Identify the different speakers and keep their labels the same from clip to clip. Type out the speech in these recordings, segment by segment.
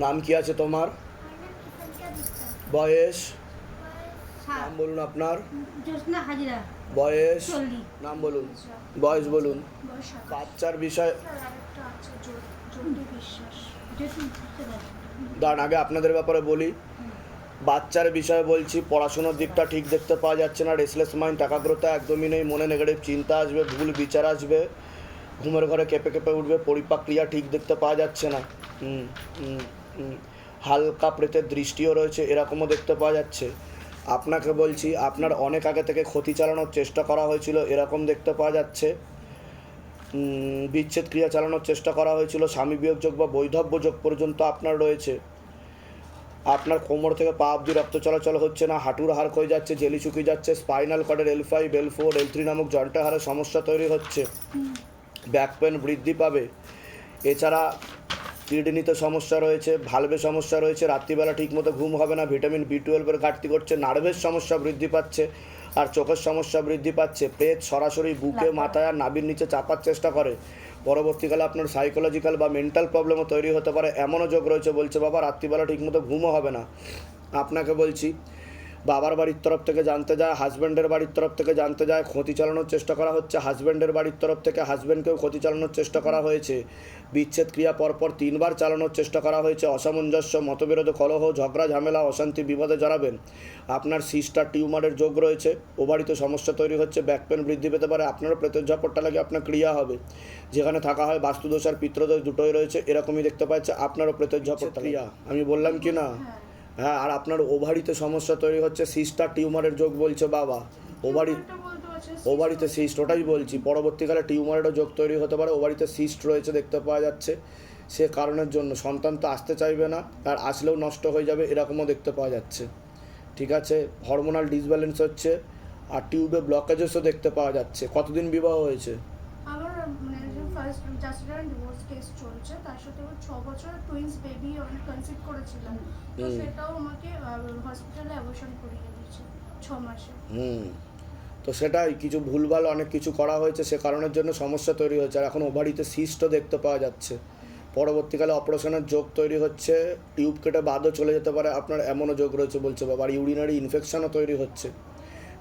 Speaker 1: নাম কি আছে তোমার? বয়স? নাম বলুন আপনার। বয়স? নাম বলুন। বয়স বলুন। বাচ্চার বিষয় দাঁড়ান আগে আপনাদের ব্যাপারে বলি। বাচ্চার বিষয়ে বলছি পড়াশোনার দিকটা ঠিক দেখতে পাওয়া যাচ্ছে না। রেসলেস মাইন্ড একাগ্রতা একদমই নেই। মনে নেগেটিভ চিন্তা আসবে ভুল বিচার আসবে। ঘুমের ঘরে কেঁপে কেঁপে উঠবে। পরিপাক ক্রিয়া ঠিক দেখতে পাওয়া যাচ্ছে না। হুম হুম। হালকা প্রেতের দৃষ্টিও রয়েছে এরকমও দেখতে পাওয়া যাচ্ছে। আপনাকে বলছি আপনার অনেক আগে থেকে ক্ষতি চালানোর চেষ্টা করা হয়েছিল এরকম দেখতে পাওয়া যাচ্ছে। বিচ্ছেদ ক্রিয়া চালানোর চেষ্টা করা হয়েছিল স্বামী বিয়োগ যোগ বা বৈধব্য যোগ পর্যন্ত আপনার রয়েছে। আপনার কোমর থেকে পা অব্দি রক্ত চলাচল হচ্ছে না হাঁটুর হাড় ক্ষয়ে যাচ্ছে জেলি শুকিয়ে যাচ্ছে spinal কর্ডের L five L four L three নামক জয়েন্টের হাড়ে সমস্যা তৈরি হচ্ছে। ব্যাক পেন বৃদ্ধি পাবে। এছাড়া কিডনিতে সমস্যা রয়েছে ভালভে সমস্যা রয়েছে রাত্রিবেলা ঠিকমতো ঘুম হবে না ভিটামিন বি টুয়েলভের ঘাটতি করছে নার্ভের সমস্যা বৃদ্ধি পাচ্ছে আর চোখের সমস্যা বৃদ্ধি পাচ্ছে। পেট সরাসরি বুকে মাথায় আর নাবির নিচে চাপার চেষ্টা করে। পরবর্তীকালে আপনার সাইকোলজিক্যাল বা মেন্টাল প্রবলেমও তৈরি হতে পারে। এমনও যোগ রয়েছে বলছে বাবা রাত্রিবেলা ঠিকমতো ঘুমও হবে না। আপনাকে বলছি বাবার বাড়ির তরফ থেকে জানতে যায় হাজব্যান্ডের বাড়ির তরফ থেকে জানতে যায় ক্ষতি চালানোর চেষ্টা করা হচ্ছে। হাজব্যান্ডের বাড়ির তরফ থেকে হাজব্যান্ডকেও ক্ষতি চালানোর চেষ্টা করা হয়েছে। বিচ্ছেদ ক্রিয়া পরপর তিনবার চালানোর চেষ্টা করা হয়েছে। অসামঞ্জস্য মতবিরোধ কলহ ঝগড়া ঝামেলা অশান্তি বিপদে জড়াবেন। আপনার সিস্টার টিউমারের যোগ রয়েছে। ওবাড়িতে সমস্যা তৈরি হচ্ছে। ব্যাক পেন বৃদ্ধি পেতে পারে। আপনারও প্রেতের ঝাপটটা লাগে আপনার ক্রিয়া হবে। যেখানে থাকা হয় বাস্তুদোষ আর পিত্রদোষ দুটোই রয়েছে। এরকমই দেখতে পাচ্ছে। আপনারও প্রেতের ঝাপট ক্রিয়া। আমি বললাম কি না? হ্যাঁ আর আপনার ওভারিতে সমস্যা তৈরি হচ্ছে সিস্টার টিউমারের যোগ বলছে বাবা। ওভারি ওভারিতে সিস্ট ওটাই বলছি। পরবর্তীকালে টিউমারেরও যোগ তৈরি হতে পারে ওভারিতে সিস্ট রয়েছে দেখতে পাওয়া যাচ্ছে। সে কারণের জন্য সন্তান তো আসতে চাইবে না আর আসলেও নষ্ট হয়ে যাবে এরকমও দেখতে পাওয়া যাচ্ছে। ঠিক আছে হরমোনাল ডিসব্যালেন্স হচ্ছে আর টিউবে ব্লকেজেসও দেখতে পাওয়া যাচ্ছে। কতদিন বিবাহ হয়েছে?
Speaker 2: ফার্স্ট জাস্ট ডিভোর্স কেস চলছে। তার সাথে আমার ছ বছর টুইন্স বেবি অনেক কনসিভ করেছিলাম। তো। সেটাও আমাকে হসপিটালে অ্যাবর্শন করিয়ে দিয়েছে ছ মাসে।
Speaker 1: হুম। তো সেটাই কিছু ভুলভাল অনেক কিছু করা হয়েছে সে কারণের জন্য সমস্যা তৈরি হয়েছে আর এখন ওভারিতে সিস্টও দেখতে পাওয়া যাচ্ছে। পরবর্তীকালে অপারেশনের যোগ তৈরি হচ্ছে টিউব কেটে বাদও চলে যেতে পারে। আপনার এমনও যোগ রয়েছে বলছে বাবা আর ইউরিনারি ইনফেকশনও তৈরি হচ্ছে।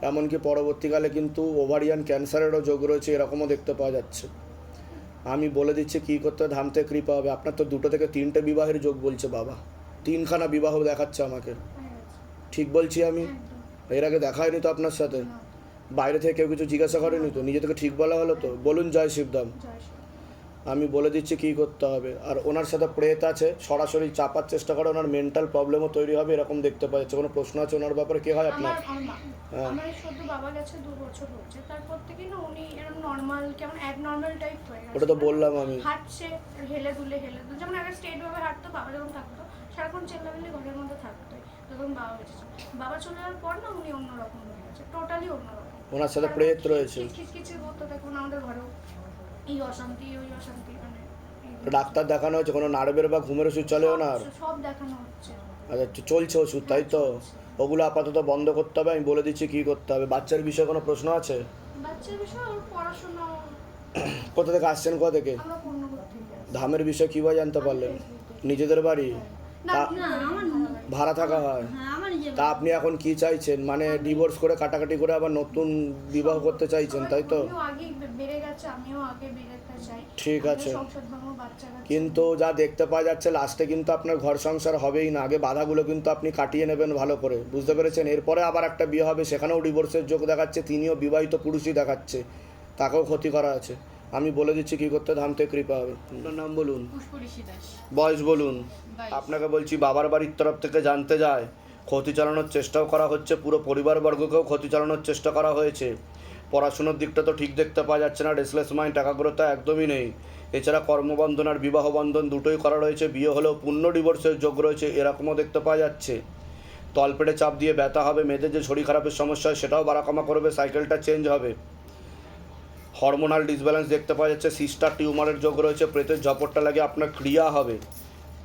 Speaker 1: এমনকি পরবর্তীকালে কিন্তু ওভারিয়ান ক্যান্সারেরও যোগ রয়েছে এরকমও দেখতে পাওয়া যাচ্ছে। আমি বলে দিচ্ছি, কী করতে হবে? থেকে কৃপা হবে। আপনার তো দুটো থেকে তিনটে বিবাহের যোগ বলছে বাবা। তিনখানা বিবাহ দেখাচ্ছে আমাকে। ঠিক বলছি আমি? এর আগে দেখা হয়নি তো আপনার সাথে? বাইরে থেকে কেউ কিছু জিজ্ঞাসা করেনি তো? নিজে থেকে ঠিক বলা হলো তো? বলুন, জয়
Speaker 2: শিবদাম
Speaker 1: আমি বলে দিচ্ছি কী করতে হবে। আর ওনার সাথে প্রেত আছে সরাসরি চাপার চেষ্টা করে ওনার মেন্টাল প্রবলেমও তৈরি হবে এরকম দেখতে পাওয়া যাচ্ছে। কোনো প্রশ্ন আছে ওনার ব্যাপারে? কে হয় আপনার? হ্যাঁ। ওটা তো বললাম আমি।
Speaker 2: হাঁটছে হেলে দুলে হেলে দুলে। যেমন আগে স্টেট ভাবে হাঁটতো বাবা যখন থাকতো সারাক্ষণ চেল্লামিল্লি ঘরের মধ্যে থাকতো যখন বাবা বেঁচে বাবা চলে যাওয়ার পর না উনি অন্যরকম হয়ে গেছে টোটালি অন্যরকম।
Speaker 1: ওনার সাথে প্রেত রয়েছে।
Speaker 2: কিছু করতে দেখুন আমাদের ঘরেও। এই অশান্তি ওই অশান্তি মানে
Speaker 1: ডাক্তার দেখানো হয়েছে কোনো নার্ভের বা ঘুমের ওষুধ চলে ওনার?
Speaker 2: সব দেখানো হচ্ছে।
Speaker 1: আচ্ছা চলছে ওষুধ তাই তো? ওগুলো আপাতত বন্ধ করতে হবে আমি বলে দিচ্ছি কী করতে হবে। বাচ্চার বিষয়ে কোনো প্রশ্ন আছে?
Speaker 2: বাচ্চার বিষয়ে ওর পড়াশোনা
Speaker 1: কোথা থেকে আসছেন কোথা থেকে? ধামের বিষয়ে কীভাবে জানতে পারলেন? নিজেদের বাড়ি?
Speaker 2: না
Speaker 3: না
Speaker 1: ভাড়া থাকা হয়।
Speaker 3: হ্যাঁ
Speaker 1: তা আপনি এখন কি চাইছেন? মানে ডিভোর্স করে কাটাকাটি করে আবার নতুন বিবাহ করতে চাইছেন তাই তো? ঠিক আছে। কিন্তু যা দেখতে পাওয়া যাচ্ছে লাস্টে কিন্তু আপনার ঘর সংসার হবেই না। আগে বাধাগুলো কিন্তু আপনি কাটিয়ে নেবেন ভালো করে বুঝতে পেরেছেন? এরপরে আবার একটা বিয়ে হবে সেখানেও ডিভোর্সের যোগ দেখাচ্ছে তিনিও বিবাহিত পুরুষই দেখাচ্ছে। তাকেও ক্ষতি করা আছে। আমি বলে দিচ্ছি কি করতে ধামতে কৃপা হবে। আপনার নাম বলুন? বয়স বলুন। আপনাকে বলছি বাবার বাড়ির তরফ থেকে জানতে যায়। ক্ষতি চালানোর চেষ্টাও করা হচ্ছে, পুরো পরিবারবর্গকেও ক্ষতি চালানোর চেষ্টা করা হয়েছে। পড়াশোনার দিকটা তো ঠিক দেখতে পাওয়া যাচ্ছে না রেসলেস মাইন্ড একাগ্রতা একদমই নেই। এছাড়া কর্মবন্ধন আর বিবাহ বন্ধন দুটোই করা রয়েছে, বিয়ে হলেও পূর্ণ ডিভোর্সের যোগ রয়েছে, এরকমও দেখতে পাওয়া যাচ্ছে। তলপেটে চাপ দিয়ে ব্যথা হবে, মেয়েদের যে শরীর খারাপের সমস্যা হয় সেটাও বাড়াকামা করবে সাইকেলটা চেঞ্জ হবে। হরমোনাল ডিসব্যালেন্স দেখতে পাওয়া যাচ্ছে সিস্টার টিউমারের যোগ রয়েছে, প্রেতের ঝপটটা লাগে, আপনার ক্রিয়া হবে।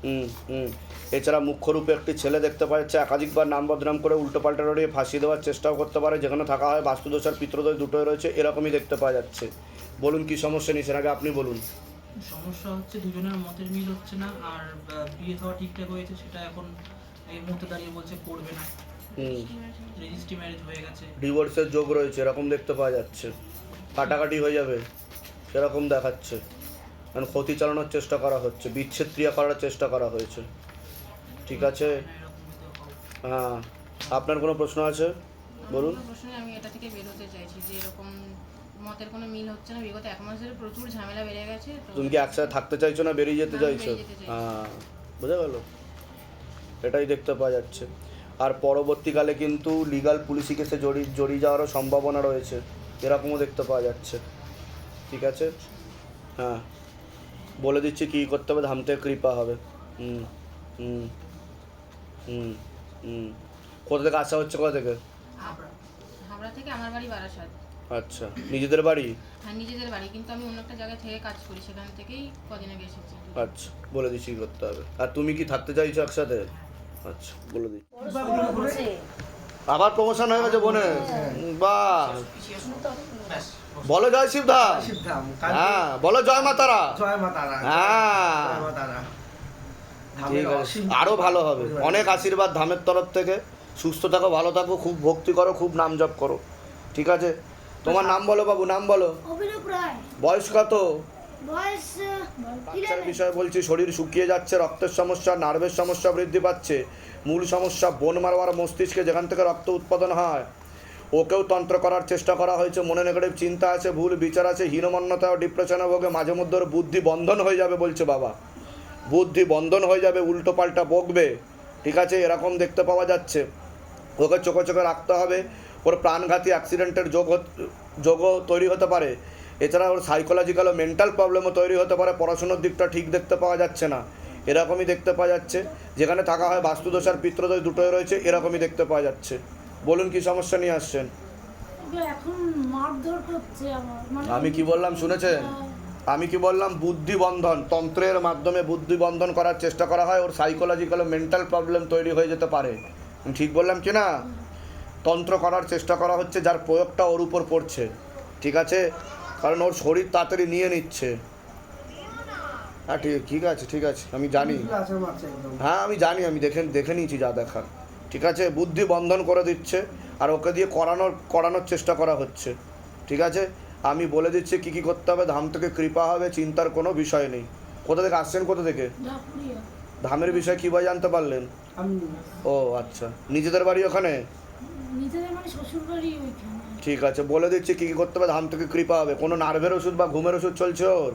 Speaker 1: হুম হুম এছাড়া মুখ্যরূপে একটি ছেলে দেখতে পাওয়া যাচ্ছে। একাধিকবার নাম বদনাম করে উল্টোপাল্টা রড়িয়ে ফাঁসিয়ে দেওয়ার চেষ্টাও করতে পারে। যেখানে থাকা হয় বাস্তুদোষ আর পিত্রদোষ দুটোই রয়েছে এরকমই দেখতে পাওয়া যাচ্ছে। বলুন কি সমস্যা নিয়েছেন আগে আপনি বলুন।
Speaker 4: সমস্যা হচ্ছে দুজনের মতের মিল হচ্ছে না আর বিয়ে হওয়া ঠিকঠাক হয়েছে সেটা এখন এই মুহূর্তে দাঁড়িয়ে বলছে করবে না। রেজিস্ট্রি ম্যারেজ হয়ে গেছে।
Speaker 1: ডিভোর্সের যোগ রয়েছে এরকম দেখতে পাওয়া যাচ্ছে। কাটাকাটি হয়ে যাবে সেরকম দেখাচ্ছে। কারণ ক্ষতি চালানোর চেষ্টা করা হচ্ছে বিচ্ছেদ ক্রিয়া করার চেষ্টা করা হয়েছে। ঠিক আছে। হ্যাঁ আপনার কোনো প্রশ্ন আছে? বলুন।
Speaker 5: প্রশ্নে আমি এটা থেকে বেরোতে চাইছি যে এরকম মতের কোনো মিল হচ্ছে না বিগত এক মাস ধরে প্রচুর ঝামেলা বেড়ে গেছে
Speaker 1: তুমি কি একসাথে থাকতে চাইছো না বেরিয়ে যেতে চাইছো?
Speaker 5: বেরিয়ে যেতে চাইছি।
Speaker 1: হ্যাঁ বোঝা গেল? এটাই দেখতে পাওয়া যাচ্ছে। আর পরবর্তীকালে কিন্তু লিগাল পুলিশি কেসে জড়িয়ে জড়িয়ে যাওয়ারও সম্ভাবনা রয়েছে। এরকমও দেখতে পাওয়া যাচ্ছে। ঠিক আছে? হ্যাঁ। বলে দিচ্ছি কী করতে হবে ধামতে কৃপা হবে। হুম হুম। হুম হুম। কোথা থেকে আসা হচ্ছে কোথা থেকে?
Speaker 5: হাবড়া। হাবড়া থেকে আমার বাড়ি বারাসাত।
Speaker 1: আচ্ছা নিজেদের বাড়ি?
Speaker 5: আর নিজেদের বাড়ি কিন্তু আমি অন্য একটা জায়গায় থেকে কাজ করি সেখান থেকেই কদিন আগে এসেছি।
Speaker 1: আচ্ছা বলে দিচ্ছি কী করতে হবে। আর তুমি কি থাকতে চাইছো একসাথে? আচ্ছা বলে দিচ্ছি আবার প্রমোশন হয়ে গেছে বোনে বাহ।
Speaker 4: ব্যাস
Speaker 1: বলো জয় শিবধা
Speaker 6: শিবধাম
Speaker 1: হ্যাঁ বলো জয় মাতারা
Speaker 6: জয় মা তারা
Speaker 1: হ্যাঁ। ঠিক আছে। আরও ভালো হবে। অনেক আশীর্বাদ ধামের তরফ থেকে। সুস্থ থাকো ভালো থাকো খুব ভক্তি করো খুব নাম জপ করো। ঠিক আছে? তোমার নাম বলো বাবু নাম বলো। বয়স কত?
Speaker 3: বয়স
Speaker 1: বাচ্চার বিষয়ে বলছি শরীর শুকিয়ে যাচ্ছে রক্তের সমস্যা নার্ভের সমস্যা বৃদ্ধি পাচ্ছে। মূল সমস্যা বোন মারবার মস্তিষ্কে যেখান থেকে রক্ত উৎপাদন হয় ওকেও তন্ত্র করার চেষ্টা করা হয়েছে। মনে নেগেটিভ চিন্তা আছে ভুল বিচার আছে হীনমন্যতা ও ডিপ্রেশনে ভোগে মাঝে মধ্যে ওর বুদ্ধি বন্ধন হয়ে যাবে বলছে বাবা। বুদ্ধি বন্ধন হয়ে যাবে উল্টো পাল্টা বকবে। ঠিক আছে এরকম দেখতে পাওয়া যাচ্ছে। ওকে চোখে চোখে রাখতে হবে। ওর প্রাণঘাতী অ্যাক্সিডেন্টের যোগ যোগও তৈরি হতে পারে। এছাড়া ওর সাইকোলজিক্যাল ও মেন্টাল প্রবলেমও তৈরি হতে পারে। পড়াশোনার দিকটা ঠিক দেখতে পাওয়া যাচ্ছে না। এরকমই দেখতে পাওয়া যাচ্ছে। যেখানে থাকা হয় বাস্তুদোষ আর পিত্রদোষ দুটোই রয়েছে এরকমই দেখতে পাওয়া যাচ্ছে। বলুন কি সমস্যা নিয়ে আসছেন?
Speaker 3: মানে
Speaker 1: আমি কি বললাম শুনেছেন? আমি কি বললাম বুদ্ধিবন্ধন তন্ত্রের মাধ্যমে বুদ্ধিবন্ধন করার চেষ্টা করা হয় ওর সাইকোলজিক্যাল ও মেন্টাল প্রবলেম তৈরি হয়ে যেতে পারে। আমি ঠিক বললাম কি না? তন্ত্র করার চেষ্টা করা হচ্ছে যার প্রয়োগটা ওর উপর পড়ছে। ঠিক আছে? কারণ ওর শরীর তাড়াতাড়ি নিয়ে নিচ্ছে। হ্যাঁ ঠিক ঠিক আছে ঠিক আছে আমি জানি। হ্যাঁ আমি জানি আমি দেখে দেখে নিয়েছি যা দেখার। ঠিক আছে? বুদ্ধি বন্ধন করে দিচ্ছে আর ওকে দিয়ে করানোর করানোর চেষ্টা করা হচ্ছে। ঠিক আছে? আমি বলে দিচ্ছি কী কী করতে হবে ধাম থেকে কৃপা হবে চিন্তার কোনো বিষয় নেই। কোথা থেকে আসছেন কোথা থেকে? ধামের বিষয়ে কীভাবে জানতে পারলেন? ও আচ্ছা। নিজেদের বাড়ি ওখানে?
Speaker 3: মানে শ্বশুর বাড়ি ওইখানে।
Speaker 1: ঠিক আছে বলে দিচ্ছি কী কী করতে হবে ধাম থেকে কৃপা হবে। কোনো নার্ভের ওষুধ বা ঘুমের ওষুধ চলছে ওর?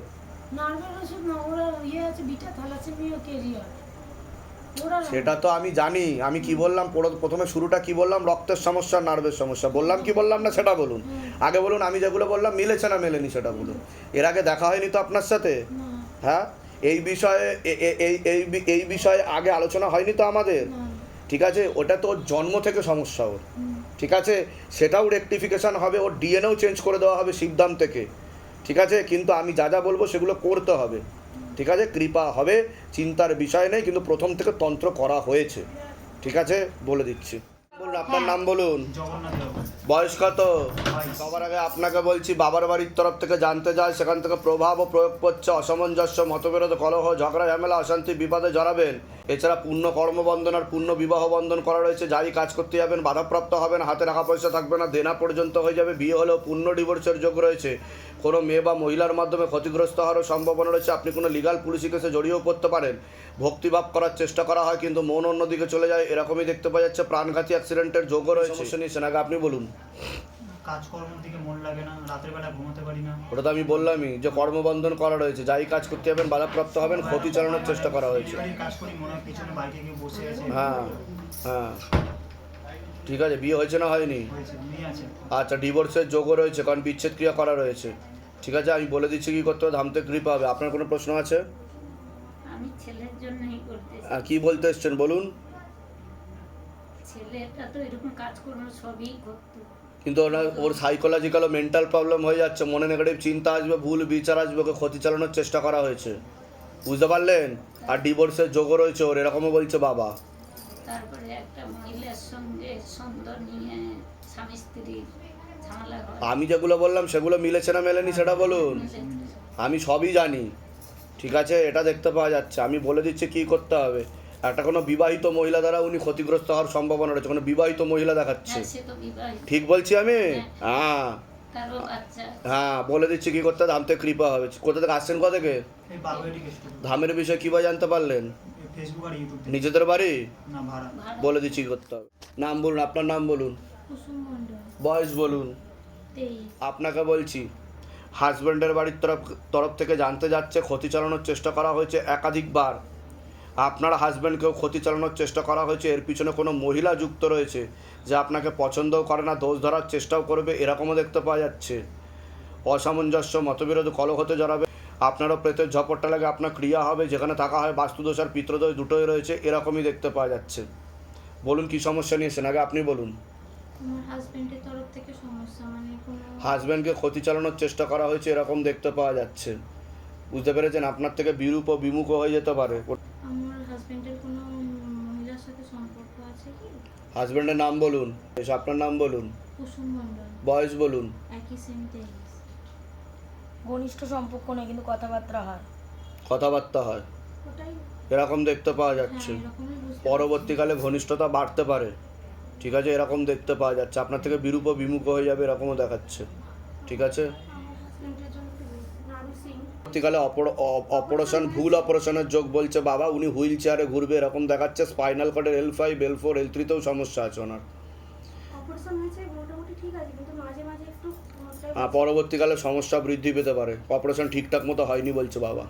Speaker 3: নার্ভের ওষুধ না ওরা ইয়ে আছে বিটা থ্যালাসেমিয়া কেরিয়ার ওরা
Speaker 1: সেটা তো আমি জানি। আমি কি বললাম? প্রথমে শুরুটা কি বললাম? রক্তের সমস্যা নার্ভের সমস্যা। বললাম কি বললাম না সেটা বলুন। আগে বলুন আমি যেগুলো বললাম মিলেছে না মেলেনি সেটা বলুন। এর আগে দেখা হয়নি তো আপনার সাথে? হ্যাঁ? এই বিষয়ে এই এই এই বিষয়ে আগে আলোচনা হয়নি তো আমাদের? ঠিক আছে? ওটা তো ওর জন্ম থেকে সমস্যা ওর। ঠিক আছে? সেটাও রেকটিফিকেশন হবে ওর ডিএনএও চেঞ্জ করে দেওয়া হবে শিবধাম থেকে। ঠিক আছে? কিন্তু আমি যা যা বলব সেগুলো করতে হবে। ঠিক আছে কৃপা হবে চিন্তার বিষয় নেই কিন্তু প্রথম থেকে তন্ত্র করা হয়েছে। ঠিক আছে বলে দিচ্ছি। বলুন আপনার নাম বলুন। বয়স কত? সবার আগে আপনাকে বলছি বাবার বাড়ির তরফ থেকে জানতে যায় সেখান থেকে প্রভাব ও প্রয়োগ করছে অসামঞ্জস্য মতবিরোধ কলহ ঝগড়া ঝামেলা অশান্তি বিপদে জড়াবেন। এছাড়া পূর্ণ কর্মবন্ধন আর পূর্ণ বিবাহ বন্ধন করা রয়েছে যাই কাজ করতে যাবেন বাধাপ্রাপ্ত হবেন হাতে টাকা পয়সা থাকবে না দেনা পর্যন্ত হয়ে যাবে বিয়ে হলেও পূর্ণ ডিভোর্সের যোগ রয়েছে। কোনো মেয়ে বা মহিলার মাধ্যমে ক্ষতিগ্রস্ত হওয়ারও সম্ভাবনা রয়েছে। আপনি কোনো লিগাল পুলিশি কেসে জড়িয়েও পড়তে পারেন। ভক্তিভাব করার চেষ্টা করা হয় কিন্তু মন অন্যদিকে চলে যায়। এরকমই দেখতে পাওয়া যাচ্ছে প্রাণঘাতী অ্যাক্সিডেন্টের যোগও রয়েছে। নিয়েছেন আগে আপনি বলুন।
Speaker 4: কাজকর্মের দিকে মন লাগে না রাতের বেলা ঘুমাতে পারি না।
Speaker 1: ওটা তো আমি বললামই যে কর্মবন্ধন করা রয়েছে। যাই কাজ করতে যাবেন বাধাপ্রাপ্ত হবেন ক্ষতি চালানোর চেষ্টা করা হয়েছে।
Speaker 4: কাজ করি মনে হয় পেছনে বাইকে গিয়ে বসে আছে।
Speaker 1: হ্যাঁ হ্যাঁ। ঠিক আছে বিয়ে হয়েছে না হয়নি? আচ্ছা ডিভোর্সের যোগও রয়েছে কারণ বিচ্ছেদ ক্রিয়া করা রয়েছে। ঠিক আছে আমি বলে দিচ্ছি কি করতে হবে ধামতে কৃপা হবে। আপনার কোনো প্রশ্ন আছে?
Speaker 7: আমি ছেলের জন্যই করতেছি।
Speaker 1: আহ, কি বলতে এসছেন বলুন।
Speaker 7: ছেলেটা তো এরকম কাজকর্ম সবই করতো।
Speaker 1: কিন্তু ওনার ওর সাইকোলজিক্যাল ও মেন্টাল প্রবলেম হয়ে যাচ্ছে মনে নেগেটিভ চিন্তা আসবে ভুল বিচার আসবে ওকে ক্ষতি চালানোর চেষ্টা করা হয়েছে। বুঝতে পারলেন? আর ডিভোর্সের যোগও রয়েছে ওর এরকমও বলছে বাবা।
Speaker 7: তারপরে একটা মহিলার সঙ্গে সুন্দর নিয়ে স্বামী স্ত্রীর ঝামেলা হয়।
Speaker 1: আমি যেগুলো বললাম সেগুলো মিলেছে না মেলেনি সেটা বলুন? আমি সবই জানি। ঠিক আছে এটা দেখতে পাওয়া যাচ্ছে। আমি বলে দিচ্ছি কি করতে হবে। একটা কোনো বিবাহিত মহিলা দ্বারা উনি ক্ষতিগ্রস্ত হওয়ার সম্ভাবনা রয়েছে। কোনো বিবাহিত মহিলা দেখাচ্ছে।
Speaker 7: হ্যাঁ সে তো বিবাহিত।
Speaker 1: ঠিক বলছি আমি? হ্যাঁ। হ্যাঁ। বলে দিচ্ছি কি করতে হবে? ধাম থেকে কৃপা হবে। কোথা থেকে আসছেন কোথা থেকে?
Speaker 6: এই
Speaker 1: ধামের বিষয়ে কীভাবে জানতে পারলেন?
Speaker 6: ফেসবুক আর ইউটিউব থেকে
Speaker 1: নিজেদের বাড়ি?
Speaker 6: না ভাড়া।
Speaker 1: বলে দিচ্ছি কি করতে হবে। নাম বলুন আপনার নাম বলুন।
Speaker 3: কুসুম মণ্ডল।
Speaker 1: বয়স বলুন। আপনাকে বলছি হাজব্যান্ডের বাড়ির তরফ তরফ থেকে জানতে যাচ্ছে ক্ষতি চালানোর চেষ্টা করা হয়েছে একাধিকবার। আপনার হাজব্যান্ডকেও ক্ষতি চালানোর চেষ্টা করা হয়েছে এর পিছনে কোনো মহিলা যুক্ত রয়েছে যে আপনাকে পছন্দও করে না দোষ ধরার চেষ্টাও করবে এরকমও দেখতে পাওয়া যাচ্ছে। অসামঞ্জস্য মতবিরোধ কলহ হতে জড়াবে আপনারও প্রেতের ঝপটটা লাগে আপনার ক্রিয়া হবে যেখানে থাকা হয় বাস্তুদোষ আর পিত্রদোষ দুটোই রয়েছে এরকমই দেখতে পাওয়া যাচ্ছে। বলুন কি সমস্যা নিয়েছেন আগে আপনি বলুন।
Speaker 3: সমস্যা মানে
Speaker 1: হাজব্যান্ডকে ক্ষতি চালানোর চেষ্টা করা হয়েছে এরকম দেখতে পাওয়া যাচ্ছে। বুঝতে পেরেছেন? আপনার থেকে বিরূপ ও বিমুখ হয়ে যেতে পারে। হাজব্যান্ডের নাম বলুন। এসে আপনার নাম বলুন। বয়স বলুন।
Speaker 8: ঘনিষ্ঠ সম্পর্ক নেই কিন্তু কথাবার্তা হয়।
Speaker 1: কথাবার্তা হয়। এরকম দেখতে পাওয়া
Speaker 3: হ্যাঁ
Speaker 1: যাচ্ছে। পরবর্তীকালে ঘনিষ্ঠতা বাড়তে পারে। ঠিক আছে এরকম দেখতে পাওয়া যাচ্ছে। আপনার থেকে বিরূপ ও বিমুখ হয়ে যাবে এরকমও দেখাচ্ছে। ঠিক আছে? পরবর্তীকালে অপারেশন ভুল অপারেশনের যোগ বলছে বাবা উনি হুইল চেয়ারে ঘুরবে। এরকম দেখাচ্ছে। Spinal কর্ডের L five L four L থ্রিতেও সমস্যা আছে ওনার।
Speaker 2: অপারেশন হয়েছে মোটামুটি ঠিক আছে কিন্তু মাঝে মাঝে
Speaker 1: পরবর্তীকালে সমস্যা বৃদ্ধি পেতে পারে। অপারেশন ঠিকঠাক মতো হয়নি বলছে বাবা।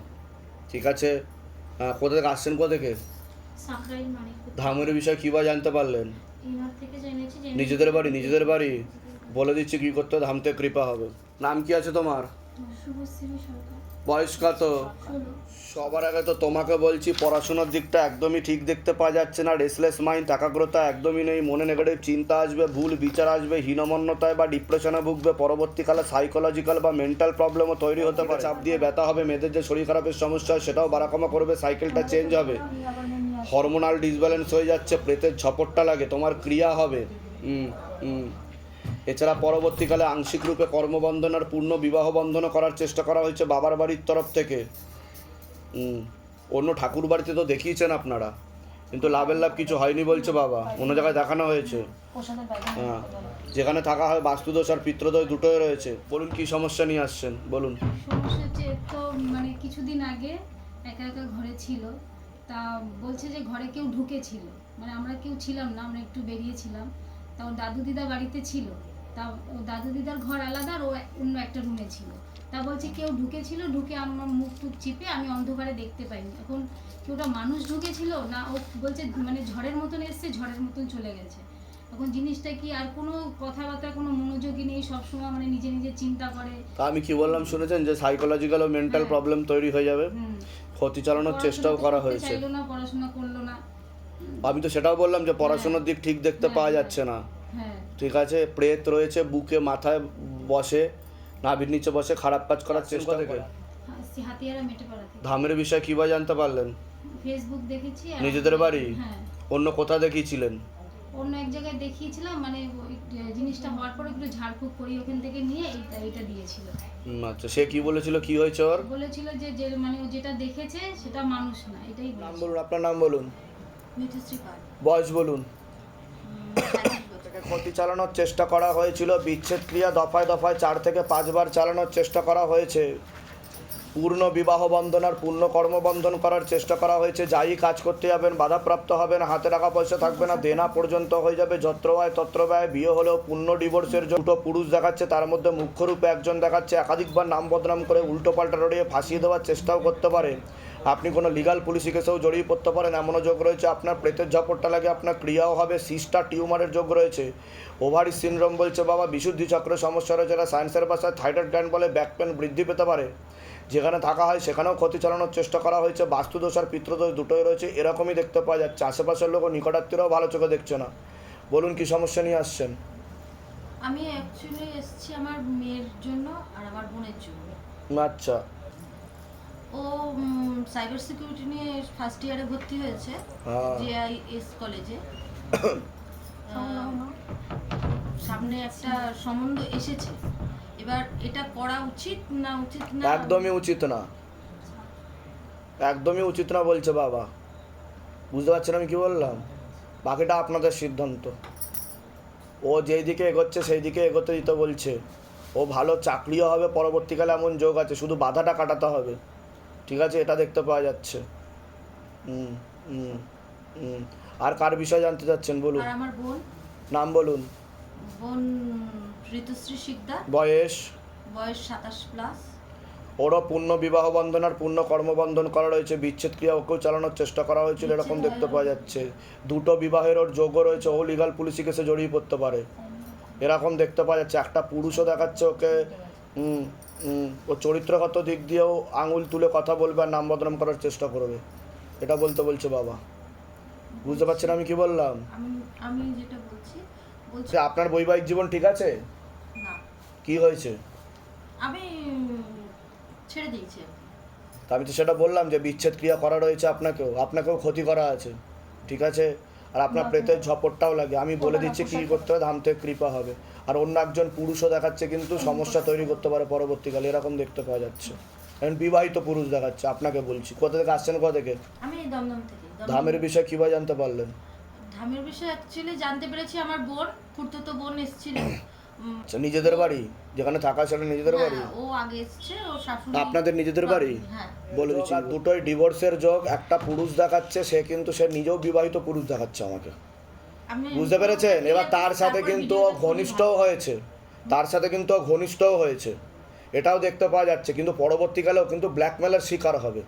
Speaker 1: ঠিক আছে? হ্যাঁ কোথা থেকে আসছেন কোথা থেকে? ধামের বিষয়ে কী বা জানতে পারলেন? নিজেদের বাড়ি নিজেদের বাড়ি? বলে দিচ্ছি কী করতে ধামতে ধাম কৃপা হবে। নাম কি আছে তোমার?
Speaker 3: শুভশ্রী সরকার।
Speaker 1: বয়স কত? সবার আগে তো তোমাকে বলছি, পড়াশোনার দিকটা একদমই ঠিক দেখতে পাওয়া যাচ্ছে না। রেসলেস মাইন্ড একাগ্রতা একদমই নেই। মনে নেগেটিভ চিন্তা আসবে, ভুল বিচার আসবে, হীনমন্যতায় বা ডিপ্রেশনে ভুগবে। পরবর্তীকালে সাইকোলজিক্যাল বা মেন্টাল প্রবলেমও তৈরি হতে পারে। চাপ দিয়ে ব্যথা হবে, মেয়েদের যে শরীর খারাপের সমস্যা হয় সেটাও বাড়াকমা করবে সাইকেলটা চেঞ্জ হবে। হরমোনাল ডিসব্যালেন্স হয়ে যাচ্ছে, প্রেতের ঝপটটা লাগে, তোমার ক্রিয়া হবে। হুম হুম। এছাড়া পরবর্তীকালে আংশিক রূপে কর্মবন্ধন আর পূর্ণ বিবাহ বন্ধন করার চেষ্টা করা হয়েছে বাবার বাড়ির তরফ থেকে। অন্য ঠাকুর বাড়িতে তো দেখিয়েছেন আপনারা। কিন্তু লাভের লাভ কিছু হয়নি বলছে বাবা। অন্য জায়গায় দেখানো হয়েছে। হ্যাঁ। যেখানে থাকা হয় বাস্তুদোষ আর পিত্রদোষ দুটোই রয়েছে। বলুন কি সমস্যা নিয়ে আসছেন? বলুন।
Speaker 9: তো মানে কিছুদিন আগে একা একা ঘরে ছিল। তা বলছে যে ঘরে কেউ ঢুকেছিল। মানে আমরা কেউ ছিলাম না আমরা একটু বেরিয়েছিলাম তা দাদু দিদা বাড়িতে ছিল। তা দাদু দিদার ঘর আলাদা আর ও অন্য একটা রুমে ছিল। তা বলছে কেউ ঢুকেছিল ঢুকে আমার মুখ টুক চিপে আমি অন্ধকারে দেখতে পাইনি। এখন কি ওটা মানুষ ঢুকেছিল না ও বলছে মানে ঝড়ের মতন এসছে ঝড়ের মতন চলে গেছে। এখন জিনিসটা কি আর কোনো কথাবার্তা কোনো মনোযোগী নেই সবসময় মানে নিজে নিজে চিন্তা করে।
Speaker 1: তা আমি কি বললাম শুনেছেন যে সাইকোলজিক্যাল ও মেন্টাল
Speaker 9: হ্যাঁ।
Speaker 1: প্রবলেম তৈরি হয়ে যাবে? ক্ষতি চালানোর চেষ্টাও করা হয়েছে।
Speaker 9: না পড়াশোনা করল না।
Speaker 1: আমি তো সেটাও বললাম যে পড়াশোনার দিক ঠিক দেখতে পাওয়া। যাচ্ছে না। ঠিক আছে প্রেত রয়েছে বুকে মাথায় বসে নাভির নিচে বসে খারাপ কাজ করার চেষ্টা
Speaker 9: হাতিয়ারা
Speaker 1: ধামের বিষয়ে কী বা জানতে পারলেন?
Speaker 9: ফেসবুক দেখেছি
Speaker 1: নিজেদের বাড়ি?
Speaker 9: হ্যাঁ।
Speaker 1: অন্য কোথা দেখিয়েছিলেন?
Speaker 9: অন্য এক জায়গায় দেখিয়েছিলাম মানে জিনিসটা হওয়ার পর একটু ঝাড়ফুঁক করি ওখান থেকে নিয়ে এইটা এইটা দিয়েছিল।
Speaker 1: আচ্ছা সে কি বলেছিল কি হয়েছে ওর?
Speaker 9: বলেছিল যে যে মানে ও যেটা দেখেছে সেটা মানুষ না এটাই
Speaker 1: নাম বলুন আপনার নাম বলুন।
Speaker 9: মিঠুশ্রী পাল।
Speaker 1: বয়স বলুন। ক্ষতি চালানোর চেষ্টা করা হয়েছিল। বিচ্ছেদ ক্রিয়া দফায় দফায় চার থেকে পাঁচবার চালানোর চেষ্টা করা হয়েছে। পূর্ণ বিবাহ বন্ধন আর পূর্ণ কর্মবন্ধন করার চেষ্টা করা হয়েছে। যাই কাজ করতে যাবেন, বাধাপ্রাপ্ত হবেন, হাতে টাকা পয়সা থাকবে না, দেনা পর্যন্ত হয়ে যাবে, যত্র ব্যয় তত্র ব্যয়, বিয়ে হলেও পূর্ণ ডিভোর্সের দুটো পুরুষ দেখাচ্ছে, তার মধ্যে মুখ্যরূপে একজন দেখাচ্ছে, একাধিকবার নাম বদনাম করে উল্টো পাল্টা রড়িয়ে ফাঁসিয়ে দেওয়ার চেষ্টাও করতে পারে। আপনি কোনো লিগাল পুলিশি কেসেও জড়িয়ে পড়তে পারেন এমনও যোগ রয়েছে। আপনার প্রেতের ঝাপটটা লাগে আপনার ক্রিয়াও হবে সিস্টার টিউমারের যোগ রয়েছে। ওভারি সিনড্রোম বলছে বাবা বিশুদ্ধি চক্রের সমস্যা রয়েছে। যারা সায়েন্সের ভাষায় থাইরয়েড গ্ল্যান্ড বলে ব্যাক পেন বৃদ্ধি পেতে পারে। যেখানে থাকা হয় সেখানেও ক্ষতি চালানোর চেষ্টা করা হয়েছে। বাস্তুদোষ আর পিতৃদোষ দুটোই রয়েছে এরকমই দেখতে পাওয়া যাচ্ছে। আশেপাশের লোক নিকটাত্মীয়রাও ভালো চোখে দেখছে না। বলুন কি সমস্যা নিয়ে আসছেন?
Speaker 8: আমি অ্যাকচুয়ালি এসেছি আমার মেয়ের জন্য আর আমার বোনের জন্য।
Speaker 1: আচ্ছা।
Speaker 8: ও সাইবার সিকিউরিটি নিয়ে ফার্স্ট ইয়ারে ভর্তি হয়েছে
Speaker 1: হ্যাঁ।
Speaker 8: জেআইএস কলেজে সামনে একটা সম্বন্ধ এসেছে। এবার এটা করা উচিত না উচিত না?
Speaker 1: একদমই উচিত না। একদমই উচিত না বলছে বাবা। বুঝতে পারছেন আমি কি বললাম? বাকিটা আপনাদের সিদ্ধান্ত। ও যেই দিকে এগোচ্ছে সেই দিকে এগোতে দিতে বলছে। ও ভালো চাকরিও হবে পরবর্তীকালে এমন যোগ আছে শুধু বাধাটা কাটাতে হবে। ঠিক আছে এটা দেখতে পাওয়া যাচ্ছে। হুম হুম হুম। আর কার বিষয় জানতে চাচ্ছেন বলুন?
Speaker 8: আর আমার বোন?
Speaker 1: নাম বলুন।
Speaker 8: বোন ঋতুশ্রী শিকদার।
Speaker 1: বয়স?
Speaker 8: বয়স সাতাশ প্লাস।
Speaker 1: ওরও পূর্ণ বিবাহ বন্ধন আর পূর্ণ কর্মবন্ধন করা রয়েছে। বিচ্ছেদ ক্রিয়া ওকেও চালানোর চেষ্টা করা হয়েছিল এরকম দেখতে পাওয়া যাচ্ছে। দুটো বিবাহের ওর যোগ্য রয়েছে। ও লিগাল পুলিশি কেসে জড়িয়ে পড়তে পারে। এরকম দেখতে পাওয়া যাচ্ছে। একটা পুরুষও দেখাচ্ছে ওকে। ও চরিত্রগত দিক দিয়েও আঙুল তুলে কথা বলবে আর নাম বদনাম করার চেষ্টা করবে। এটা বলতে বলছে বাবা। বুঝতে পারছেন আমি কি বললাম?
Speaker 8: আমি আমি যেটা বলছি বলছি
Speaker 1: আপনার বৈবাহিক জীবন ঠিক আছে?
Speaker 8: না।
Speaker 1: কি হয়েছে?
Speaker 8: আমি ছেড়ে দিয়েছি
Speaker 1: আমি তো সেটা বললাম যে বিচ্ছেদ ক্রিয়া করা রয়েছে আপনাকেও। আপনাকেও ক্ষতি করা আছে। ঠিক আছে? আর আপনার প্রেতের ঝপটটাও লাগে। আমি বলে দিচ্ছি কী করতে হবে? ধাম থেকে কৃপা হবে। আর অন্য একজন পুরুষও দেখাচ্ছে কিন্তু সমস্যা তৈরি করতে পারে পরবর্তীকালে এরকম দেখতে পাওয়া যাচ্ছে। এখন বিবাহিত পুরুষ দেখাচ্ছে আপনাকে বলছি। কোথা থেকে আসছেন কোথা থেকে?
Speaker 8: আমি দমদম থেকে
Speaker 1: ধামের বিষয়ে কীভাবে জানতে পারলেন?
Speaker 8: ধামের বিষয়ে অ্যাকচুয়ালি জানতে পেরেছি আমার বোন খুড়তুতো বোন এসেছিল।
Speaker 1: আচ্ছা নিজেদের বাড়ি? যেখানে থাকা সেটা নিজেদের বাড়ি?
Speaker 8: হ্যাঁ, ও আগে এসছে ও শাশুড়ি।
Speaker 1: আপনাদের নিজেদের বাড়ি?
Speaker 8: হ্যাঁ।
Speaker 1: বলে দিচ্ছি দুটোই ডিভোর্সের যোগ একটা পুরুষ দেখাচ্ছে সে কিন্তু সে নিজেও বিবাহিত পুরুষ দেখাচ্ছে আমাকে।
Speaker 8: আমি
Speaker 1: বুঝতে পেরেছেন? এবার তার সাথে কিন্তু ঘনিষ্ঠও হয়েছে। তার সাথে কিন্তু ঘনিষ্ঠও হয়েছে। এটাও দেখতে পাওয়া যাচ্ছে। কিন্তু পরবর্তীকালেও কিন্তু ব্ল্যাকমেলের শিকার হবে।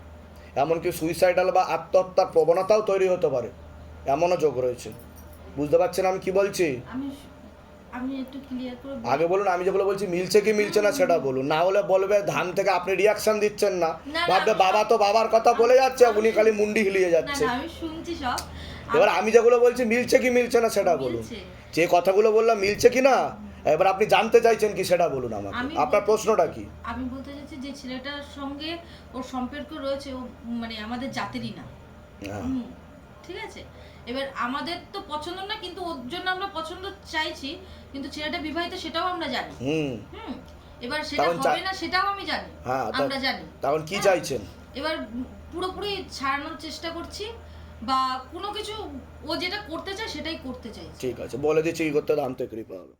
Speaker 1: এমনকি সুইসাইডাল বা আত্মহত্যার প্রবণতাও তৈরি হতে পারে। এমনও যোগ রয়েছে। বুঝতে পারছেন আমি কি বলছি। আগে বলুন আমি যেগুলো বলছি মিলছে কি মিলছে না সেটা বলুন। না হলে বলবে ধান থেকে আপনি রিয়াকশন দিচ্ছেন না।
Speaker 8: না,
Speaker 1: ভাববে বাবা তো বাবার কথা বলে যাচ্ছে উনি খালি মুন্ডি হিলিয়ে যাচ্ছে।
Speaker 8: আমি শুনছি সব।
Speaker 1: এবার আমি যেগুলো বলছি মিলছে কি মিলছে না সেটা বলুন। যে কথাগুলো বললাম মিলছে কি না? এবার আপনি জানতে চাইছেন কি সেটা বলুন আমাকে। আপনার প্রশ্নটা কি?
Speaker 8: আমি বলতে চাইছি যে ছেলেটার সঙ্গে ওর সম্পর্ক রয়েছে ও মানে আমাদের জাতেরই না।
Speaker 1: হ্যাঁ।
Speaker 8: ঠিক আছে? এবার আমাদের তো পছন্দ না কিন্তু ওর জন্য আমরা পছন্দ চাইছি কিন্তু ছেলেটা বিবাহিত সেটাও আমরা জানি।
Speaker 1: হুম।
Speaker 8: হুম এবার সেটা হবে না সেটাও আমি জানি।
Speaker 1: হ্যাঁ
Speaker 8: আমরা জানি।
Speaker 1: তখন কি
Speaker 8: হ্যাঁ।
Speaker 1: চাইছেন?
Speaker 8: এবার পুরোপুরি ছাড়ানোর চেষ্টা করছি। বা কোনো কিছু ও যেটা করতে চায় সেটাই করতে চাই
Speaker 1: ঠিক আছে, বলে দিচ্ছি করতে ধান থেকে কৃপা হবে